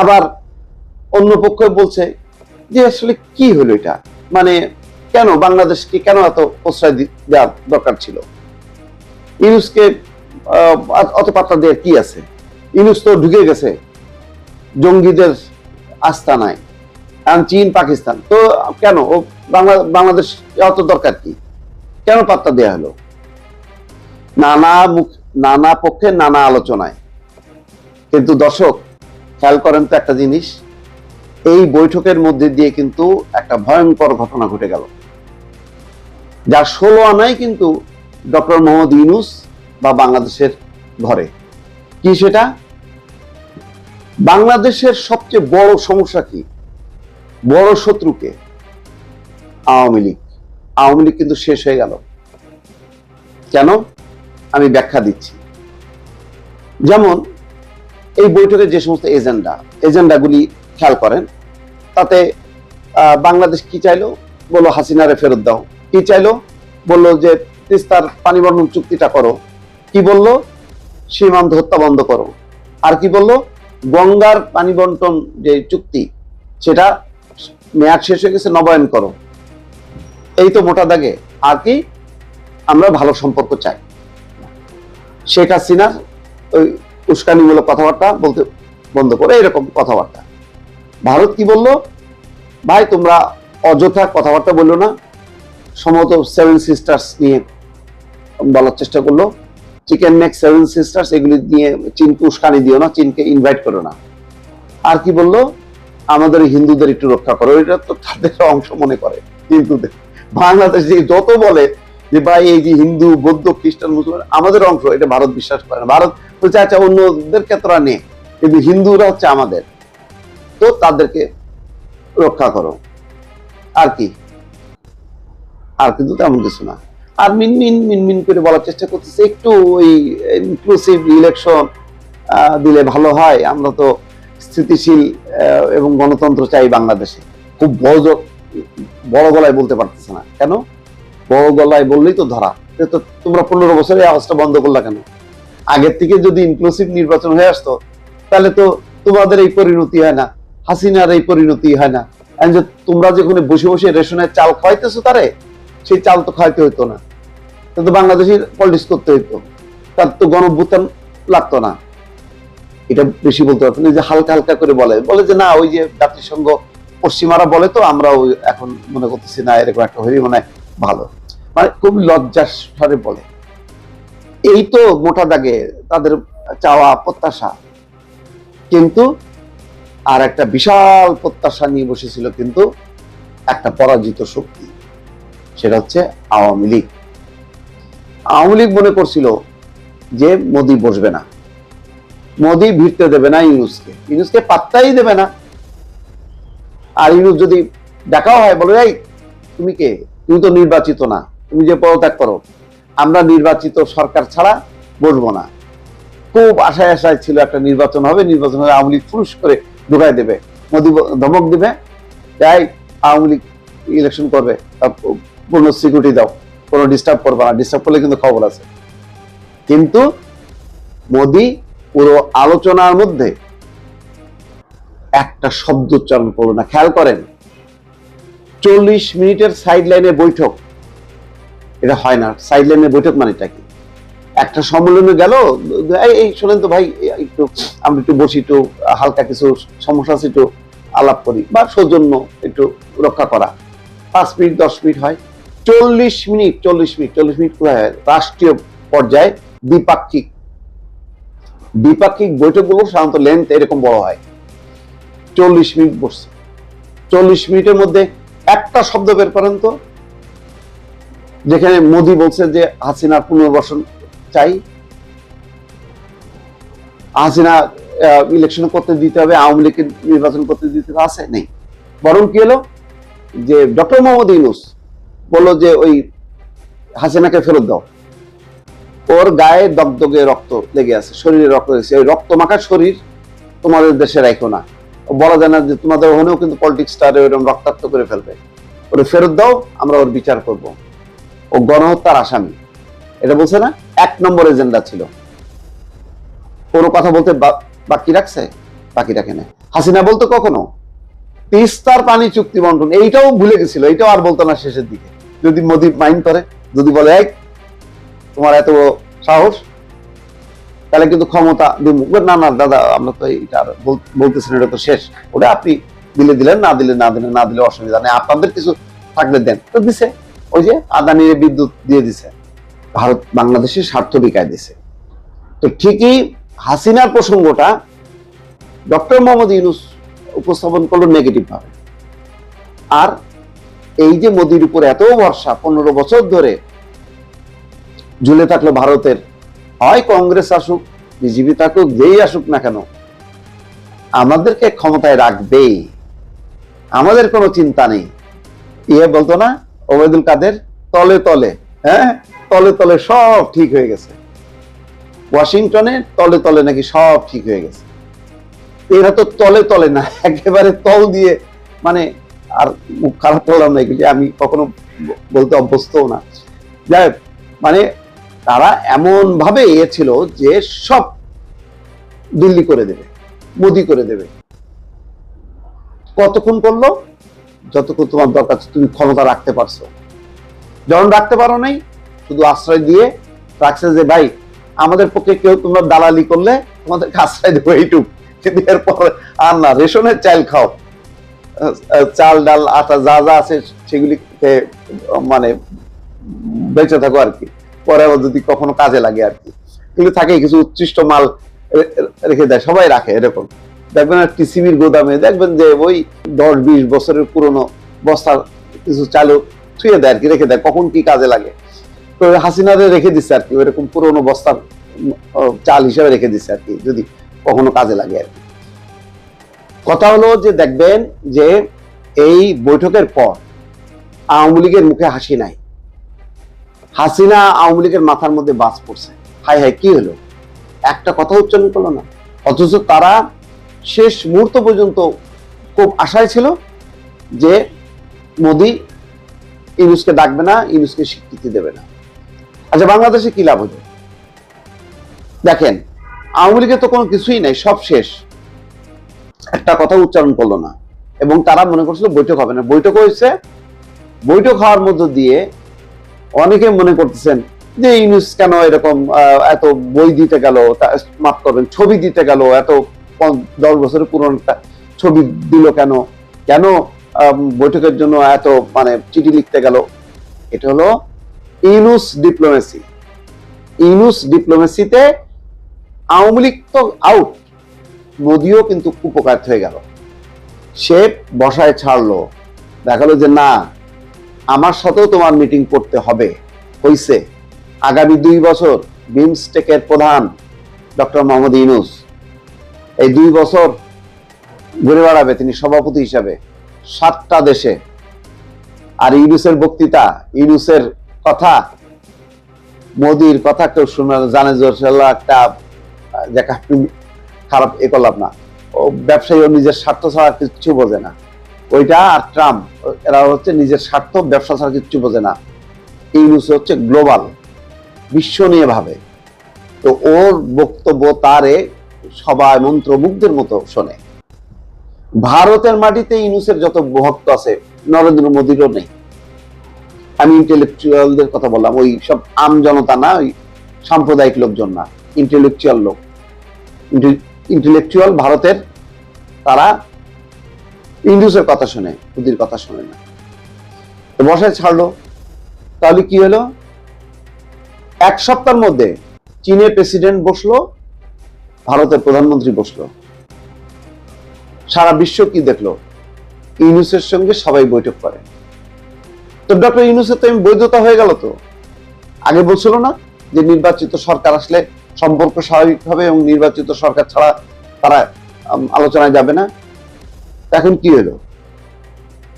আবার অন্য পক্ষ বলছে যে আসলে কি হলো এটা? মানে কেন বাংলাদেশকে কেন এত প্রশ্রয় দেওয়ার দরকার ছিল? ইউনুসকে অত পাত্রা দেওয়ার কি আছে? ইউনুস তো ঢুকে গেছে জঙ্গিদের আস্থা নাই চীন পাকিস্তান। তো কেন? ও বাংলা বাংলাদেশ অত দরকার কি? কেন পাত্তা দেওয়া হলো? নানা মুখ, নানা পক্ষে নানা আলোচনায়। কিন্তু দর্শক খেয়াল করেন তো একটা জিনিস, এই বৈঠকের মধ্যে দিয়ে কিন্তু একটা ভয়ঙ্কর ঘটনা ঘটে গেল। যার ষোলো আনাই কিন্তু ডক্টর মোহাম্মদ ইউনুস বা বাংলাদেশের ঘরে। কি সেটা? বাংলাদেশের সবচেয়ে বড় সমস্যা কি? বড় শত্রুকে? আওয়ামী লীগ। আওয়ামী লীগ কিন্তু শেষ হয়ে গেল। কেন? আমি ব্যাখ্যা দিচ্ছি। যেমন এই বৈঠকে যে সমস্ত এজেন্ডা, এজেন্ডাগুলি খেয়াল করেন, তাতে বাংলাদেশ কি চাইলো? বলল, হাসিনারে ফেরত দাও। কি চাইলো? বলল যে, তিস্তার পানি বন্টন চুক্তিটা করো। কি বলল? সীমান্ত হত্যা বন্ধ করো। আর কি বলল? গঙ্গার পানি বন্টন যে চুক্তি, সেটা মেয়াদ শেষ হয়ে গেছে, নবায়ন করো। এই তো মোটা দাগে। আর কি? আমরা ভালো সম্পর্ক চাই। শেখ হাসিনার ওই উস্কানিমূলক কথাবার্তা বলতে বন্ধ করে এরকম কথাবার্তা। ভারত কি বলল? ভাই, তোমরা অযথা কথাবার্তা বলল না। সম্ভবত সেভেন সিস্টার্স নিয়ে বলার চেষ্টা করল। চিকেন নেক সেভেন সিস্টার্স এগুলি নিয়ে চীনকে উস্কানি দিও না, চীনকে ইনভাইট করো না। আর কি বলল? আমাদের হিন্দুদের একটু রক্ষা করো, এটা তো তাদের অংশ মনে করে হিন্দুদের। বাংলাদেশ যত বলে যে, ভাই, এই যে হিন্দু, বৌদ্ধ, খ্রিস্টান, মুসলমান, আমাদের অংশ, এটা ভারত বিশ্বাস করে না। ভারত বলছে আচ্ছা অন্যদেরকে তোরা নে, কিন্তু হিন্দুরা হচ্ছে আমাদের। তো তাদেরকে রক্ষা করো। আর কি? আর কিন্তু তেমন কিছু না। আর মিনমিন মিনমিন করে বলার চেষ্টা করতেছে, একটু ওই ইনক্লুসিভ ইলেকশন দিলে ভালো হয়। আমরা তো স্থিতিশীল এবং গণতন্ত্র চাই বাংলাদেশে। খুব বড় বড় গলায় বলতে পারতেছে না। কেন? বড় গলায় বললেই তো ধরা। তো তোমরা পনেরো বছরে আওয়াজটা বন্ধ করলা কেন? আগের থেকে যদি ইনক্লুসিভ নির্বাচন হয়ে আসতো, তাহলে তো তোমাদের এই পরিণতি হয় না, হাসিনার এই পরিণতি হয় না। যে তোমরা যেখানে বসে বসে রেশনের চাল খাওয়াইতেছো তারে, সেই চাল তো খাওয়াইতে হইতো না। তো বাংলাদেশের পলিটিক্স করতে হইতো। তার তো গণভ্যুত্থান লাগতো না। এটা বেশি বলতে পারতো না। যে হালকা হালকা করে বলে বলে যে না, ওই যে জাতিসংঘ পশ্চিমারা বলে তো আমরা এখন মনে করতেছি না, এরকম একটা হইলে মনে হয় ভালো। মানে খুব লজ্জার স্বরে বলে। এই তো মোটা দাগে তাদের চাওয়া প্রত্যাশা। কিন্তু আর একটা বিশাল প্রত্যাশা নিয়ে বসেছিল কিন্তু একটা পরাজিত শক্তি, সেটা হচ্ছে আওয়ামী লীগ। আওয়ামী লীগ মনে করছিল যে মোদি বসবে না। মোদি ভিড়তে দেবে না ইউনুসকে। ইউনুসকে পাত্তাই দেবে না। আর ইউনুস যদি দেখাও হয়, বলে, এই, তুমি কে? তুমি তো নির্বাচিত না। তুমি যে পদত্যাগ করো আমরা নির্বাচিত সরকার ছাড়া বসবো না। খুব আশায় আশায় ছিল একটা নির্বাচন হবে নির্বাচন হবে আওয়ামী লীগ করে ঢুকাই দেবে, মোদি ধমক দিবে, যাই আওয়ামী লীগ ইলেকশন করবে পূর্ণ সিকিউরিটি দাও, কোনো ডিস্টার্ব করবে না ডিস্টার্ব করলে কিন্তু খবর আছে। কিন্তু মোদি পুরো আলোচনার মধ্যে একটা শব্দ উচ্চারণ করল না, খেয়াল করেন, চল্লিশ মিনিটের সাইড লাইনে বৈঠক। এটা হয় না। সাইড লাইনে বৈঠক মানেটা কি? একটা সম্মেলনে গেল, এই শোনেন তো ভাই, একটু, আমরা একটু বসি, একটু হালকা কিছু সমস্যা আছে, একটু আলাপ করি বা সৌজন্য একটু রক্ষা করা। পাঁচ মিনিট, দশ মিনিট হয়। চল্লিশ মিনিট চল্লিশ মিনিট চল্লিশ মিনিট কোথায়? রাষ্ট্রীয় পর্যায়ে দ্বিপাক্ষিক। দ্বিপাক্ষিক বৈঠকগুলো সাধারণত লেন্থ এরকম বড় হয়। চল্লিশ মিনিট বসছে। চল্লিশ মিনিটের মধ্যে একটা শব্দ বের করেন তো যেখানে মোদি বলছে যে হাসিনার পুনর্বাসন চাই। হাসিনা ইলেকশন করতে দিতে হবে, আওয়ামী লীগকে নির্বাচন করতে দিতে হবে, আছে, নেই। বরং কি হলো? যে ডক্টর মোহাম্মদ ইউনুস বলল যে ওই হাসিনাকে ফেরত দাও। ওর গায়ে দগদগে রক্ত লেগে আছে, শরীরে রক্ত লেগেছে। ওই রক্ত মাখা শরীর তোমাদের দেশে রাখো না। বলা যায় না যে তোমাদের ওখানেও কিন্তু পলিটিক্স পলিটিক্সটা ওইরকম রক্তাক্ত করে ফেলবে। ওরে ফেরত দাও, আমরা ওর বিচার করব। ও গণহত্যার আসামি। এটা বলছে না? এক নম্বর এজেন্ডা ছিল। কোনো কথা বলতে বাকি রাখছে? বাকিটা কেনে হাসিনা বলতো কখনো? তিস্তার পানি চুক্তি বন্টন, এইটাও ভুলে গেছিল, এইটাও আর বলতো না শেষের দিকে। যদি মোদি মাইন্ড করে, যদি বলে, এই, তোমার এত সাহস? তাহলে কিন্তু ক্ষমতা না না, দাদা, আমরা তো এটা আর বলতেছেন এটা তো শেষ। ওটা আপনি দিলে দিলেন, না দিলে না দিলে না দিলে অসুবিধা নেই। আপনাদের কিছু থাকলে দেন। তো দিছে। ওই যে আদানির বিদ্যুৎ দিয়ে দিছে। ভারত বাংলাদেশের স্বার্থ বিকায় দিছে। তো ঠিকই হাসিনার প্রসঙ্গটা ডক্টর মোহাম্মদ ইউনুস উপস্থাপন করল নেগেটিভ ভাবে। আর এই যে মোদির উপর এত ভরসা, পনেরো বছর ধরে ঝুলে থাকল ভারতের, হয় কংগ্রেস আসুক, বিজেপি থাকুক, যেই আসুক না কেন, আমাদেরকে ক্ষমতায় রাখবেই। আমাদের কোনো চিন্তা নেই। ইয়ে বলতো না ওবেদুল কাদের তলে তলে হ্যাঁ? তলে তলে সব ঠিক হয়ে গেছে। ওয়াশিংটনে তলে তলে নাকি সব ঠিক হয়ে গেছে। এরা তো তলে তলে না, একেবারে তল দিয়ে মানে আর মুখ খারাপ করলাম না এগুলি, আমি কখনো বলতে অভ্যস্তও না। যাই মানে তারা এমন ভাবে ছিল যে সব দিল্লি করে দেবে, মোদি করে দেবে। কতক্ষণ করল? যতক্ষণ তোমার দরকার তুমি ক্ষমতা রাখতে পারছ। যখন রাখতে পারো নাই শুধু আশ্রয় দিয়ে রাখছে যে ভাই আমাদের পক্ষে কেউ তোমরা দালালি করলে তোমাদেরকে আশ্রয় দেবো এইটুক। কিন্তু এরপর আর না রেশনের চাল খাও। চাল ডাল আটা যা যা আছে সেগুলি খেয়ে, আহ, মানে বেঁচে থাকো আর কি। পরে আবার যদি কখনো কাজে লাগে আর কি। কিন্তু থাকে কিছু উচ্ছিষ্ট মাল রেখে দেয় সবাই রাখে এরকম। দেখবেন আর টিসিবির গোদামে দেখবেন যে ওই দশ বিশ বছরের পুরনো বস্তার কিছু চালু থুয়ে দেয় আর কি রেখে দেয় কখন কি কাজে লাগে। তো হাসিনারে রেখে দিচ্ছে আর কি ওইরকম পুরনো আহ, চাল হিসেবে রেখে দিচ্ছে আর কি যদি কখনো কাজে লাগে আর কি। কথা হলো যে দেখবেন যে এই বৈঠকের পর আওয়ামী লীগের মুখে হাসি নাই। হাসিনা আওয়ামী লীগের মাথার মধ্যে বাস পড়ছে। হাই হাই কি হলো? একটা কথা উচ্চারণ করল না। অথচ তারা শেষ মুহূর্ত পর্যন্ত খুব আশায় ছিল যে মোদি ইউনুসকে ডাকবে না, ইউনুসকে স্বীকৃতি দেবে না। আচ্ছা বাংলাদেশে কি লাভ হলো? দেখেন, আওয়ামী লীগের তো কোনো কিছুই নাই, সব শেষ। একটা কথা উচ্চারণ করল না। এবং তারা মনে করছিল বৈঠক হবে না। বৈঠক হয়েছে। বৈঠক হওয়ার মধ্য দিয়ে অনেকে মনে করতেছেন যে ইউনুস কেন এরকম এত বই দিতে গেল মাফ করবেন, ছবি দিতে গেল, এত দশ বছরের পুরনো একটা ছবি দিল কেন? কেন বৈঠকের জন্য এত মানে চিঠি লিখতে গেল? এটা হলো ইউনুস ডিপ্লোমেসি। ইউনুস ডিপ্লোমেসিতে আওয়ামী লীগ তো আউট মোদিও কিন্তু উপকার হয়ে গেল। সে বসায় ছাড়লো। দেখাল যে না, আমার সাথেও তোমার মিটিং করতে হবে। হইছে। আগামী দুই বছর বিমস্টেকের প্রধান ডক্টর মোহাম্মদ ইউনুস এই দুই বছর ঘুরে বেড়াবে তিনি সভাপতি হিসাবে সাতটা দেশে। আর ইউনুসের বক্তৃতা, ইউনুসের কথা, মোদির কথা কেউ শুনে জানে ওর একটা, যে খারাপ এ করলাম না। ও ব্যবসায়ী ও নিজের স্বার্থ ছাড়া কিচ্ছু বোঝে না। ওইটা আর ট্রাম্প, এরা হচ্ছে নিজের স্বার্থ, ব্যবসা ছাড়া কিচ্ছু বোঝে না। ইউনুস হচ্ছে গ্লোবাল, বিশ্ব নিয়ে ভাবে। তো ওর বক্তব্য তারে সবাই মন্ত্রমুগ্ধের মতো শোনে। ভারতের মাটিতে ইউনুসের যত ভক্ত আছে, নরেন্দ্র মোদীরও নেই। আমি ইন্টেলেকচুয়ালদের কথা বললাম, ওই সব আম জনতা না, ওই সাম্প্রদায়িক লোকজন না ইন্টেলেকচুয়াল লোক। ইন্টেলেকচুয়াল ভারতের, তারা ইন্ডুসের কথা শুনে, মোদির কথা শুনে না। তো বসায় ছাড়লো। তাহলে কি হলো? এক সপ্তাহের মধ্যে চীনের প্রেসিডেন্ট বসল ভারতের প্রধানমন্ত্রী বসল। সারা বিশ্ব কি দেখল? ইউনুসের সঙ্গে সবাই বৈঠক করে। তো ডক্টর ইউনুসের তো বৈধতা হয়ে গেল তো। আগে বলছিল না যে নির্বাচিত সরকার আসলে সম্পর্ক স্বাভাবিক হবে এবং নির্বাচিত সরকার ছাড়া তারা আলোচনায় যাবে না। এখন কি হলো?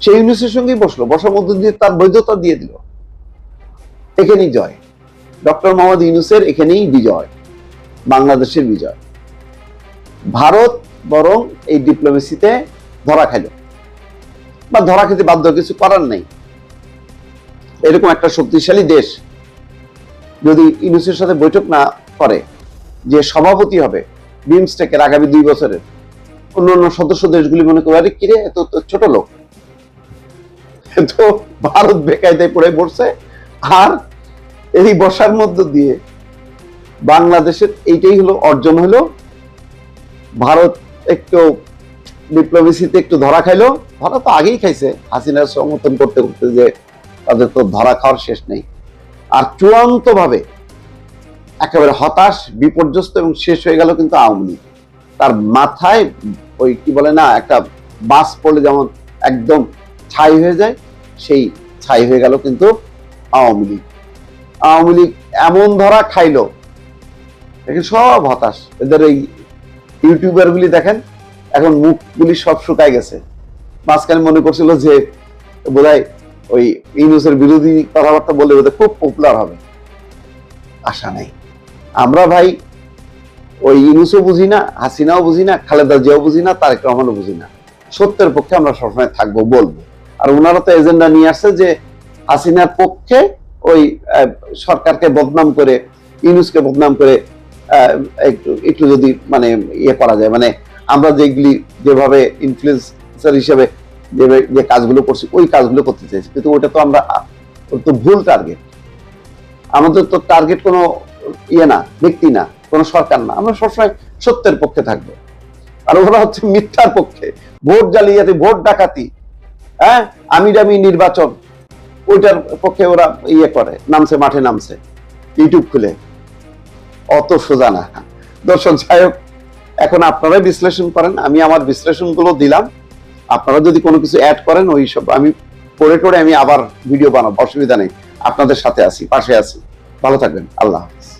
সেই ইউনুসের সঙ্গেই বসল, বসার মধ্য দিয়ে তার বৈধতা দিয়ে দিল। এখানেই জয়। ডক্টর মোহাম্মদ ইউনুসের এখানেই বিজয়, বাংলাদেশের বিজয়। ভারত বরং এই ডিপ্লোমেসিতে ধরা খাইল। বা ধরা খেতে বাধ্য, কিছু করার নেই। এরকম একটা শক্তিশালী দেশ যদি ইউনুসের সাথে বৈঠক না করে, যে সভাপতি হবে বিমস্টেকের আগামী দুই বছরের, অন্য অন্য সদস্য দেশগুলি মনে করে, আরে কিরে, এত ছোট লোক। তো ভারত বেকায়দায় পড়ে পড়ছে আর এই বসার মধ্য দিয়ে বাংলাদেশের এইটাই হলো, অর্জন হলো ভারত একটু ডিপ্লোমেসিতে একটু ধরা খাইলো। ধরা তো আগেই খাইছে, হাসিনার সমর্থন করতে করতে যে তাদের তো ধরা খাওয়ার শেষ নেই। আর চূড়ান্ত ভাবে একেবারে হতাশ, বিপর্যস্ত এবং শেষ হয়ে গেল কিন্তু আওয়ামী লীগ। তার মাথায় ওই কি বলে না, একটা বাস পড়লে যেমন একদম ছাই হয়ে যায়, সেই ছাই হয়ে গেল কিন্তু আওয়ামী লীগ। আওয়ামী লীগ এমন ধরা খাইলো সব হতাশ। এদের এই ইউটিউবার গুলি দেখেন, এখন মুখগুলি সব শুকায় গেছে। মাঝখানে মনে করছিল যে, বোধহয় ওই ইউনুসের বিরোধী কথাবার্তা বলে বোধহয় খুব পপুলার হবে। আশা নাই। আমরা ভাই, ওই ইউনুসও বুঝি না, হাসিনাও বুঝি না, খালেদা জিয়াও বুঝি না, তারেক রহমানও বুঝি না। সত্যের পক্ষে আমরা সবসময় থাকব, বলব। আর ওনারা তো এজেন্ডা নিয়ে আসছে যে, হাসিনার পক্ষে ওই সরকারকে বদনাম করে, ইউনুসকে বদনাম করে একটু একটু যদি মানে ইয়ে করা যায় মানে আমরা যেগুলি যেভাবে ইনফ্লুয়েন্সার হিসেবে যে কাজগুলো করছি, ওই কাজগুলো করতে চাইছি। কিন্তু ওটা তো আমরা তো ভুল টার্গেট আমাদের তো টার্গেট কোনো ইয়ে না, ব্যক্তি না, কোনো সরকার না। আমরা সবসময় সত্যের পক্ষে থাকব। আর ওরা হচ্ছে মিথ্যার পক্ষে। ভোট জালিয়াতি, ভোট ডাকাতি হ্যাঁ? আমি দামি নির্বাচন, ওইটার পক্ষে ওরা ইয়ে করে, নামছে, মাঠে নামছে ইউটিউব খুলে। অত সোজা না। দর্শক, যাই হোক, এখন আপনারা বিশ্লেষণ করেন, আমি আমার বিশ্লেষণগুলো দিলাম। আপনারা যদি কোনো কিছু অ্যাড করেন, ওই সব আমি পড়ে টড়ে আমি আবার ভিডিও বানাবো, অসুবিধা নেই। আপনাদের সাথে আছি, পাশে আছি। ভালো থাকবেন, আল্লাহ হাফিজ।